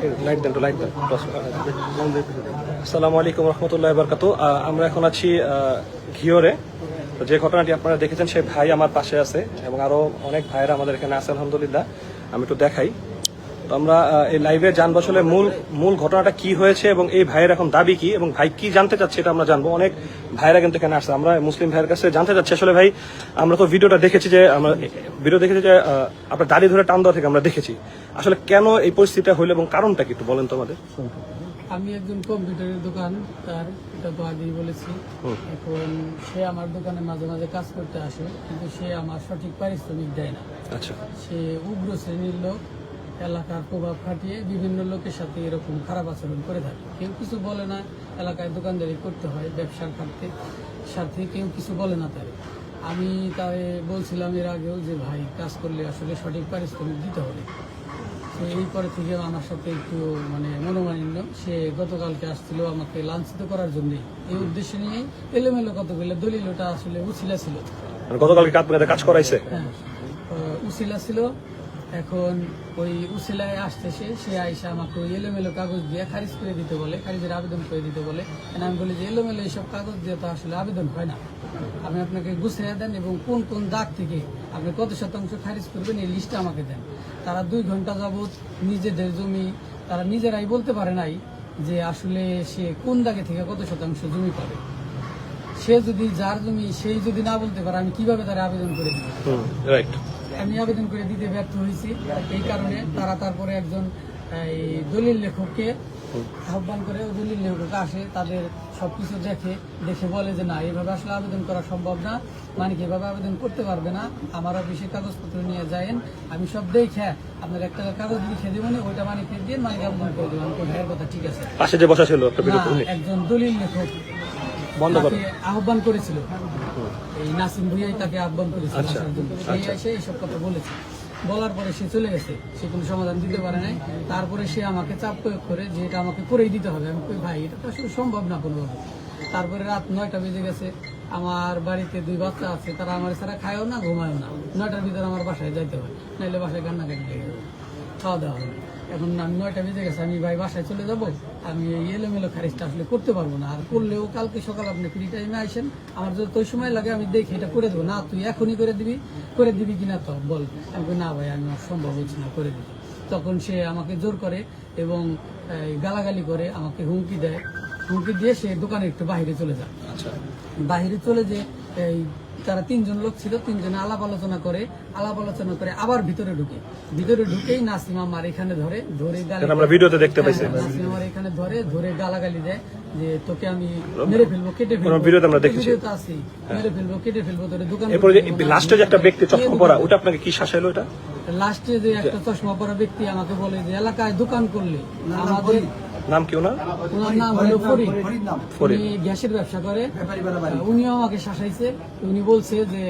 দেন আসসালামু আলাইকুম রহমতুল্লাহ বরকাত। আমরা এখন আছি ঘিওরে। যে ঘটনাটি আপনারা দেখেছেন সেই ভাই আমার পাশে আছে এবং আরও অনেক ভাইয়েরা আমাদের এখানে আছে, আলহামদুলিল্লাহ। আমি একটু দেখাই। তো আমরা এই লাইভে জানব আসলে মূল মূল ঘটনাটা কি হয়েছে এবং এই ভাইয়ের এখন দাবি কি এবং ভাই কি জানতে চাচ্ছে এটা আমরা জানব। অনেক ভাইয়েরা কিন্তু এখানে আসছে। আমরা মুসলিম ভাইয়ের কাছে জানতে চাচ্ছি। আসলে ভাই আমরা তো ভিডিওটা দেখেছি যে আমরা ভিডিও দেখেছি যে আপনার দাড়ি ধরে টান দেওয়া থেকে আমরা দেখেছি। আসলে কেন এই পরিস্থিতিটা হইল এবং কারণটা কি একটু বলেন তো আমাদের। আমি একজন কম্পিউটারের দোকান তার এটা তো আগেই বলেছি। এখন সে আমার দোকানে মাঝে মাঝে কাজ করতে আসে কিন্তু সে আমার সঠিক পারিশ্রমিক দেয় না। আচ্ছা। সে উগ্র শ্রেণির লোক এলাকার প্রভাব খাটিয়ে বিভিন্ন লোকের সাথে এরকম খারাপ আচরণ করে থাকে। কেউ কিছু বলে না এলাকায় দোকানদারি করতে হয় ব্যবসার খাতে সাথে কেউ কিছু বলে না তারে। আমি তারে বলছিলাম এর আগেও যে ভাই কাজ করলে আসলে সঠিক পারিশ্রমিক দিতে হবে। তো এই পরে থেকে আমার সাথে একটু মানে মনোমালিন্য। সে গতকালকে আসছিল আমাকে লাঞ্ছিত করার জন্য। এই উদ্দেশ্য নিয়ে এলোমেলো কতগুলো দলিল ওটা আসলে উছিলা ছিল। মানে গতকালকে কাজ করাইছে? হ্যাঁ উছিলা ছিল। এখন ওই উছিলায় আসতেছে, সে আইসা আমাকে ওই এলোমেলো কাগজ দিয়ে খারিজ করে দিতে বলে, খারিজের আবেদন করে দিতে বলে। আমি বলি যে এলোমেলো এইসব কাগজ দিয়ে তো আসলে আবেদন হয় না। আপনি আপনাকে গুছিয়ে দেন এবং কোন কোন দাগ থেকে আপনি কত শতাংশ খারিজ করবেন এই লিস্টটা আমাকে দেন। তারা দুই ঘণ্টা যাবৎ নিজেদের জমি, তারা নিজেরাই বলতে পারে নাই যে আসলে সে কোন দাগে থেকে কত শতাংশ জমি পাবে। সে যদি যার জমি, সেই যদি না বলতে পারে, আমি কীভাবে তারা আবেদন করে দিব? রাইট আমি আবেদন করে দিতে ব্যর্থ হয়েছি। এই কারণে তারা তারপরে একজন এই দলিল লেখককে আহ্বান করে দলিল লেখক আসে তাদের সবকিছু দেখে দেখে বলে যে না এভাবে আসলে আবেদন করা সম্ভব না। মানে কি এভাবে আবেদন করতে পারবে না। আমার অফিসে কাগজপত্র নিয়ে যায়েন। আমি সব দেখে আপনার একটা কাগজ লিখে দেবেন ওইটা মানিককে দিয়ে মালিক আবেদন করে দেবেন ভাইয়ের কথা ঠিক আছে। পাশে যে বসা ছিল একটা ভিডিও না, একজন দলিল লেখক আহ্বান করেছিল। এই নাসিম ভুইয়াই তাকে আহ্বান করেছিল আচ্ছা, সেই এসে এইসব কথা বলেছে। বলার পরে সে চলে গেছে। সে কোনো সমাধান দিতে পারে নাই। তারপরে সে আমাকে চাপ প্রয়োগ করে যে এটা আমাকে করেই দিতে হবে। আমি ভাই এটা তো আসলে সম্ভব না কোনোভাবে। তারপরে রাত নয়টা বেজে গেছে। আমার বাড়িতে দুই বাচ্চা আছে। তারা আমার ছাড়া খায়ও না ঘুমায়ও না। নয়টার ভিতরে আমার বাসায় যাইতে হয়। নাইলে বাসায় কান্নাকাটি লেগে যাবে। খাওয়া দাওয়া হবে। এখন আমি নয়টা বেজে গেছে আমি ভাই বাসায় চলে যাব। আমি এই এলোমেলো খারিজটা আসলে করতে পারব না। আর করলেও কালকে সকাল আপনি ফ্রি টাইমে আসেন আমার যদি তোই সময় লাগে আমি দেখি এটা করে দেবো। না তুই এখনই করে দিবি করে দিবি কিনা তো বল। আমি না ভাই আমি সম্ভব হচ্ছে না করে দিবি। তখন সে আমাকে জোর করে এবং গালাগালি করে আমাকে হুমকি দেয়। হুমকি দিয়ে সে দোকানে একটু বাইরে চলে যায়। আচ্ছা। বাহিরে চলে যে এই তারা তিনজন লোক ছিল তিনজনে আলাপ আলোচনা করে আলাপ আলোচনা করে আবার ভিতরে ঢুকে। ভিতরে ঢুকেই নাসিম আমার এখানে ধরে ধরে আমরা ভিডিওতে দেখতে পাইছি। হ্যাঁ, নাসিম আমার এখানে ধরে ধরে গালাগালি দেয় যে তোকে আমি মেরে ফেলব কেটে ফেলব। ভিডিওতে আমরা দেখেছি। ভিডিওতে আছি মেরে ফেলব কেটে ফেলব তোর দোকান এরপরে যে লাস্টে যে একটা ব্যক্তি চশমা পরা ওটা আপনাকে কি শাসাইলো এটা? লাস্টে যে একটা চশমা পরা ব্যক্তি আমাকে বলে যে এলাকায় দোকান করলে আমাদের নাম কি ওনার? ওনার নাম হলো ফরিদ। ফরিদ। উনি গ্যাসের ব্যবসা করে। উনিও আমাকে শাসাইছে। উনি বলছে যে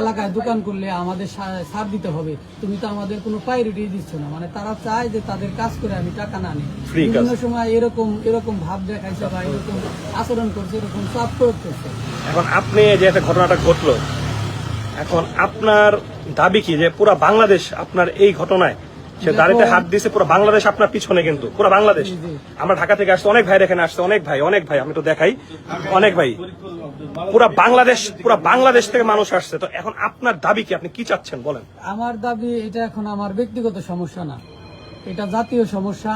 এলাকায় দোকান করলে আমাদের ছাড় দিতে হবে। তুমি তো আমাদের কোনো প্রায়োরিটি দিচ্ছ না। মানে তারা চায় যে তাদের কাজ করে আমি টাকা না নিই। বিভিন্ন সময় এরকম এরকম ভাব দেখাইছে বা এরকম আচরণ করছে এরকম চাপ প্রয়োগ করছে। এখন আপনি যে একটা ঘটনাটা ঘটলো এখন আপনার দাবি কি যে পুরা বাংলাদেশ আপনার এই ঘটনায় সে দাঁড়িতে হাত দিয়েছে পুরো বাংলাদেশ আপনার পিছনে কিন্তু পুরো বাংলাদেশ। আমরা ঢাকা থেকে আসছে অনেক ভাই এখানে আসছে অনেক ভাই অনেক ভাই আমি তো দেখাই অনেক ভাই। পুরো বাংলাদেশ পুরো বাংলাদেশ থেকে মানুষ আসছে। তো এখন আপনার দাবি কি আপনি কি চাচ্ছেন বলেন? আমার দাবি এটা এখন আমার ব্যক্তিগত সমস্যা না। এটা জাতীয় সমস্যা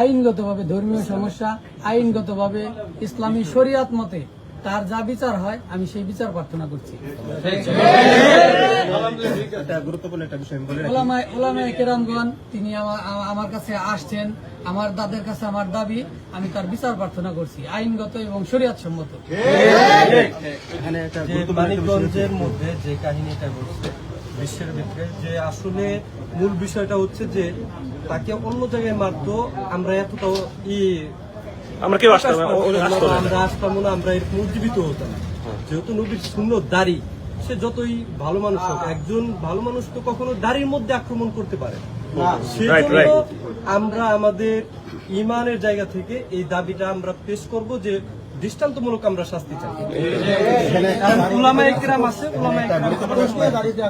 আইনগতভাবে ধর্মীয় সমস্যা আইনগতভাবে ইসলামী শরিয়াত মতে। তার যা বিচার হয় আমি সেই বিচার প্রার্থনা করছি। ওলামায়ে- ওলামায়ে কেরামগণ তিনি আমার কাছে আসছেন আমার দাদের কাছে আমার দাবি আমি তার বিচার প্রার্থনা করছি আইনগত এবং শরিয়াত সম্মত মানিকগঞ্জের মধ্যে যে কাহিনীটা ঘটছে বিশ্বের ভিতরে যে আসলে মূল বিষয়টা হচ্ছে যে তাকে অন্য জায়গায় মারতো আমরা এতটাও ই আমরা কেউ। আমরা আসতাম না আমরা এরকম উজ্জীবিত হতাম যেহেতু নবীর শূন্য দাড়ি সে যতই ভালো মানুষ হোক একজন ভালো মানুষ তো কখনো দাড়ির মধ্যে আক্রমণ করতে পারে. আমরা আমাদের ইমানের জায়গা থেকে এই দাবিটা আমরা পেশ করব যে দৃষ্টান্তমূলক আমরা শাস্তি চাই।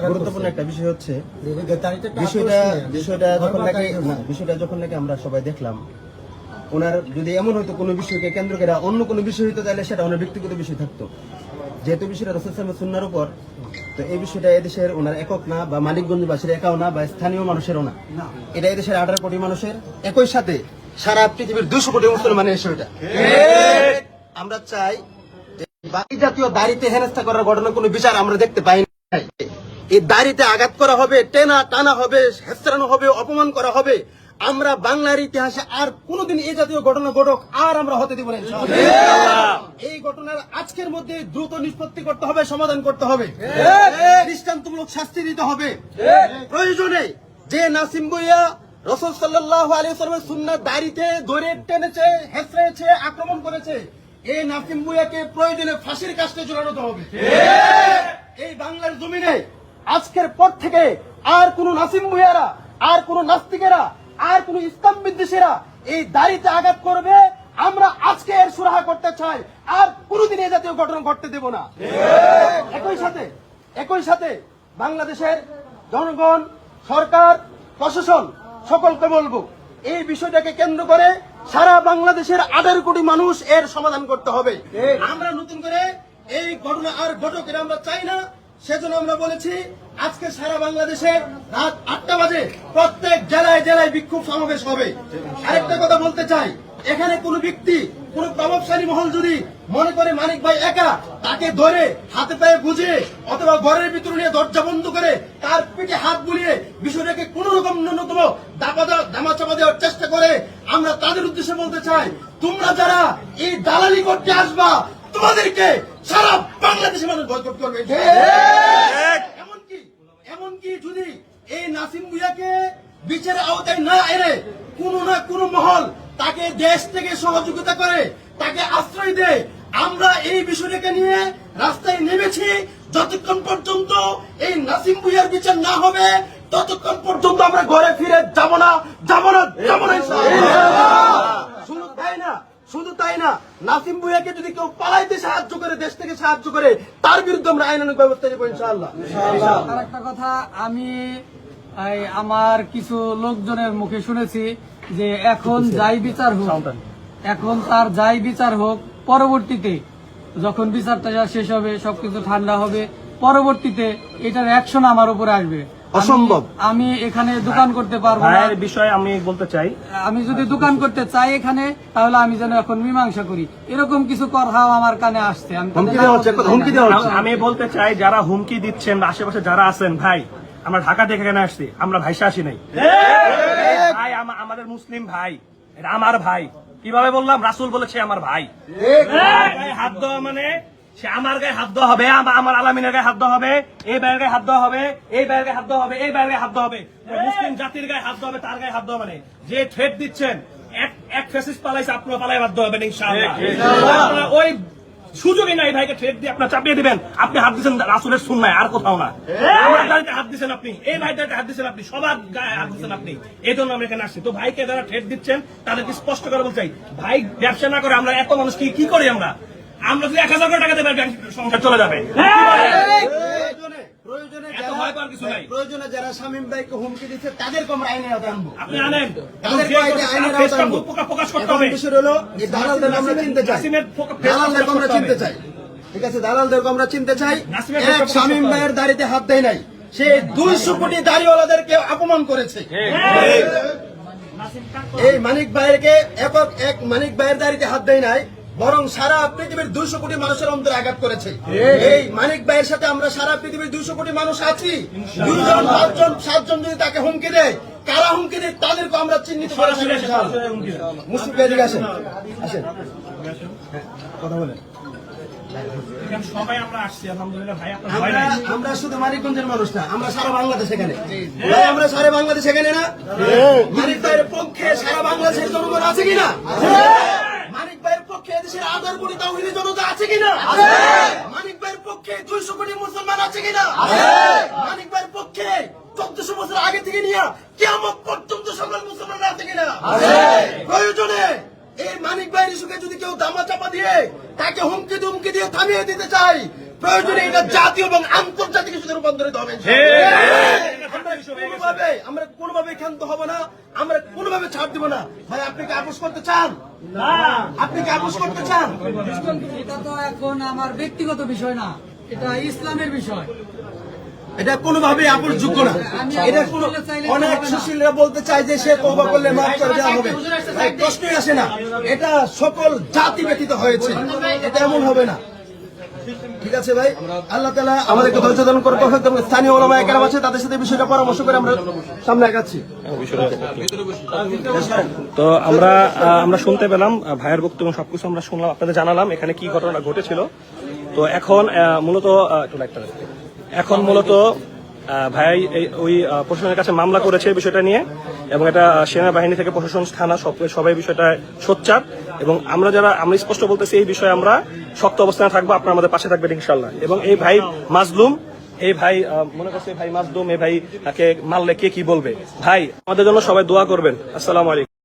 গুরুত্বপূর্ণ একটা বিষয় হচ্ছে বিষয়টা বিষয়টা যখন নাকি বিষয়টা যখন নাকি আমরা সবাই দেখলাম ওনার যদি এমন হয়তো কোনো বিষয়কে কেন্দ্র করে অন্য কোনো বিষয় হইতো তাহলে সেটা ওনার ব্যক্তিগত বিষয় থাকতো। যেহেতু বিষয়টা রসুল সালামের সুন্নার উপর তো এই বিষয়টা এদেশের ওনার একক না বা মানিকগঞ্জবাসীর একাও না বা স্থানীয় মানুষেরও না। এটা এদেশের আঠারো কোটি মানুষের একই সাথে সারা পৃথিবীর দুশো কোটি মুসলমানের বিষয়টা আমরা চাই বাকি জাতীয় দাড়িতে হেনস্থা করার ঘটনা কোনো বিচার আমরা দেখতে পাই এই দাড়িতে আঘাত করা হবে টেনা টানা হবে হেস্তরানো হবে অপমান করা হবে আমরা বাংলার ইতিহাসে আর কোনোদিন এই জাতীয় ঘটনা ঘটক আর আমরা হতে দিব না এই ঘটনার আজকের মধ্যে দ্রুত নিষ্পত্তি করতে হবে সমাধান করতে হবে। দৃষ্টান্তমূলক শাস্তি দিতে হবে। প্রয়োজনে যে নাসিম বইয়া রসুল সাল্লাহ আলিয়াল্লামের সুন্নার দাড়িতে ধরে টেনেছে হেসড়েছে আক্রমণ করেছে এই নাসিম বুয়াকে প্রয়োজনে ফাঁসির কাছে ঝুলানো হবে। এই বাংলার জমিনে আজকের পর থেকে আর কোন নাসিম ভুইয়ারা আর কোন নাস্তিকেরা আর কোন ইসলাম বিদ্বেষীরা এই দাড়িতে আঘাত করবে আমরা আজকে এর সুরাহা করতে চাই। আর কোনদিন এই জাতীয় ঘটনা ঘটতে দেব না। একই সাথে একই সাথে বাংলাদেশের জনগণ সরকার প্রশাসন সকলকে বলব এই বিষয়টাকে কেন্দ্র করে সারা বাংলাদেশের আঠারো কোটি মানুষ এর সমাধান করতে হবে। আমরা নতুন করে এই ঘটনা আর ঘটক এটা আমরা চাই না। সেজন্য আমরা বলেছি, আজকে সারা বাংলাদেশে রাত আটটা বাজে প্রত্যেক জেলায় জেলায় বিক্ষোভ সমাবেশ হবে। আরেকটা কথা বলতে চাই, এখানে কোনো ব্যক্তি, কোন প্রভাবশালী মহল যদি মনে করে মানিক ভাই একা, তাকে ধরে হাতে পায়ে বুঝে অথবা ঘরের ভিতরে নিয়ে দরজা বন্ধ করে তার পিঠে হাত বুলিয়ে বিষয়টাকে কোন রকম ন্যূনতম দাপা দামা চাপা দেওয়ার চেষ্টা করে, আমরা তাদের উদ্দেশ্যে বলতে চাই, তোমরা যারা এই দালালি করতে আসবা, তোমাদেরকে সারা বাংলাদেশের মানুষ বয়কট করবে এমনকি এমনকি যদি এই নাসিম ভুইয়াকে বিচারের আওতায় না এনে কোন না কোন মহল তাকে দেশ থেকে সহযোগিতা করে তাকে আশ্রয় দেয় আমরা এই বিষয়টাকে নিয়ে রাস্তায় নেমেছি যতক্ষণ পর্যন্ত এই নাসিম ভুইয়ার বিচার না হবে ততক্ষণ পর্যন্ত আমরা ঘরে ফিরে যাব না যাব না যাব না ইনশাআল্লাহ। শুধু তাই না তাই না। নাসিম ভুইয়াকে যদি কেউ পালাইতে সাহায্য করে দেশ থেকে সাহায্য করে তার বিরুদ্ধে আমরা আইনানুক ব্যবস্থা নেব ইনশাআল্লাহ। আর একটা কথা আমি আমার কিছু লোকজনের মুখে শুনেছি যে এখন যাই বিচার হোক এখন তার যাই বিচার হোক পরবর্তীতে যখন বিচারটা শেষ হবে সবকিছু ঠান্ডা হবে পরবর্তীতে এটার অ্যাকশন আমার উপরে আসবে। অসম্ভব। আমি এখানে দোকান করতে পারব ভাইয়ের বিষয়ে আমি বলতে চাই। আমি যদি দোকান করতে চাই এখানে তাহলে আমি যেন এখন মীমাংসা করি। এরকম কিছু কথাও আমার কানে আসছে। আমি বলতে চাই আমি বলতে যারা হুমকি দিচ্ছেন আশেপাশে যারা আছেন ভাই আমরা ঢাকা থেকে এখানে আসছি আমরা ভাইসা আসি নাই। ভাই আমাদের মুসলিম ভাই এটা আমার ভাই। কীভাবে বললাম? রাসুল বলেছে আমার ভাই হাত দেওয়া মানে সে আমার গায়ে হাত দেওয়া হবে আমার আলামিনের গায়ে হাত দেওয়া হবে এই ভাইয়ের গায়ে হাত দেওয়া হবে এই ভাইয়ের গায়ে হাত দেওয়া হবে এই ভাইয়ের গায়ে হাত দেওয়া হবে। মুসলিম জাতির গায়ে হাত দেওয়া হবে তার গায়ে হাত দেওয়া মানে যে থ্রেট দিচ্ছেন এক এক ফেসিস পালাইছে আপনার পালাই বাধ্য হবেন ইনশাআল্লাহ। আপনারা ওই সুযোগই নাই ভাইকে থ্রেট দিয়ে আপনার চাপিয়ে দিবেন। আপনি হাত দিচ্ছেন রাসুলের শুননায় আর কোথাও না। আমার গাড়িতে হাত দিচ্ছেন আপনি এই ভাই ভাইটাতে হাত দিচ্ছেন আপনি সবার গায়ে হাত দিচ্ছেন আপনি। এই জন্য আমরা এখানে আসছি। তো ভাইকে যারা থ্রেট দিচ্ছেন তাদেরকে স্পষ্ট করে বলতে চাই ভাই ব্যবসা না করে আমরা এত মানুষ কি কি করি আমরা? আমরা যদি এক হাজার করে টাকা ব্যাংক সংসার চলে যাবে। প্রয়োজনে প্রয়োজনে এত ভয় পাওয়ার কিছু নাই। প্রয়োজনে যারা শামীম ভাইকে হুমকি দিচ্ছে তাদেরকে আমরা আইনের আওতায় আনব। আপনি আনেন। এবং তাদের যে কয়েকটা তার আইনের আওতায় আনব। প্রকাশ- প্রকাশ করতে হবে। বিষয় হলো এই আমরা চিনতে চাই। নাসিমের ফোকা- ফেস দালালদেরকে আমরা চিনতে চাই। ঠিক আছে দালালদেরকে আমরা চিনতে চাই। এক শামীম ভাইয়ের দাড়িতে হাত দেয় নাই। সে দুইশো কোটি দাড়িওয়ালাদেরকে অপমান করেছে। এই মানিক ভাইয়েরকে একক এক মানিক ভাইয়ের দাড়িতে হাত দেয় নাই। বরং সারা পৃথিবীর দুইশো কোটি মানুষের অন্তরে আঘাত করেছে। এই মানিক ভাইয়ের সাথে আমরা সারা পৃথিবীর দুইশো কোটি মানুষ আছি। দুইজন পাঁচজন সাতজন যদি তাকে হুমকি দেয় কারা হুমকি দেয় তাদেরকে আমরা চিহ্নিত করে। মুসলিম এদিকে আসেন। আসেন। কথা বলেন। আমরা শুধু মানিকগঞ্জের মানুষ না আমরা সারা বাংলাদেশ এখানে। আমরা সারা বাংলাদেশ এখানে না? মানিক ভাইয়ের পক্ষে সারা বাংলাদেশের জনগণ আছে কিনা? দেশের তাহিনী জনতা আছে কিনা? মানিক ভাইয়ের পক্ষে দুইশো কোটি মুসলমান আছে কিনা? মানিক ভাইয়ের পক্ষে চোদ্দশো বছর আগে থেকে নিয়ে কেমন পর্যন্ত সকল মুসলমান আছে কিনা? প্রয়োজনে এই মানিক ভাইয়ের ইস্যুকে যদি কেউ দামা চাপা দিয়ে তাকে হুমকি দুমকি দিয়ে থামিয়ে দিতে চাই প্রয়োজনে এটা জাতীয় এবং আন্তর্জাতিক ইস্যুতে রূপান্তরিত হবে আমরা কোনোভাবে ক্ষান্ত হব না আমরা কোনোভাবে ছাড় দিব না। ভাই আপনি কি আপোষ করতে চান? আপনি কি আপোষ করতে চান? এটা তো এখন আমার ব্যক্তিগত বিষয় না এটা ইসলামের বিষয়। এটা কোনোভাবে আপোষযোগ্য না। এটা কোন অনেক সুশীলরা বলতে চায় যে সে কবা করলে মাফ করে দেওয়া হবে। প্রশ্নই আসে না। এটা সকল জাতি ব্যতীত হয়েছে। এটা এমন হবে না। ঠিক আছে ভাই আল্লাহ তালা আমাদেরকে ধৈর্য ধারণ করে তৌফিক করুন। স্থানীয় ওলামা একরাম আছে, তাদের সাথে বিষয়টা পরামর্শ করে আমরা সামনে আগাচ্ছি তো আমরা আমরা শুনতে পেলাম ভাইয়ের বক্তব্য সবকিছু আমরা শুনলাম, আপনাদের জানালাম এখানে কি ঘটনা ঘটেছিল তো এখন মূলত। এখন মূলত ভাই ওই প্রশাসনের কাছে মামলা করেছে বিষয়টা নিয়ে, এবং এটা সেনাবাহিনী থেকে প্রশাসন, থানা, সব, সবাই বিষয়টা সোচ্চার এবং আমরা যারা, আমরা স্পষ্ট বলতেছি এই বিষয়ে আমরা শক্ত অবস্থানে থাকব, আপনার আমাদের পাশে থাকবেন ইনশাল্লাহ এবং এই ভাই মাজলুম, এই ভাই মনে করছে ভাই মাজলুম, এই ভাই তাকে মারলে কে কি বলবে? ভাই, আমাদের জন্য সবাই দোয়া করবেন। আসসালাম আলাইকুম।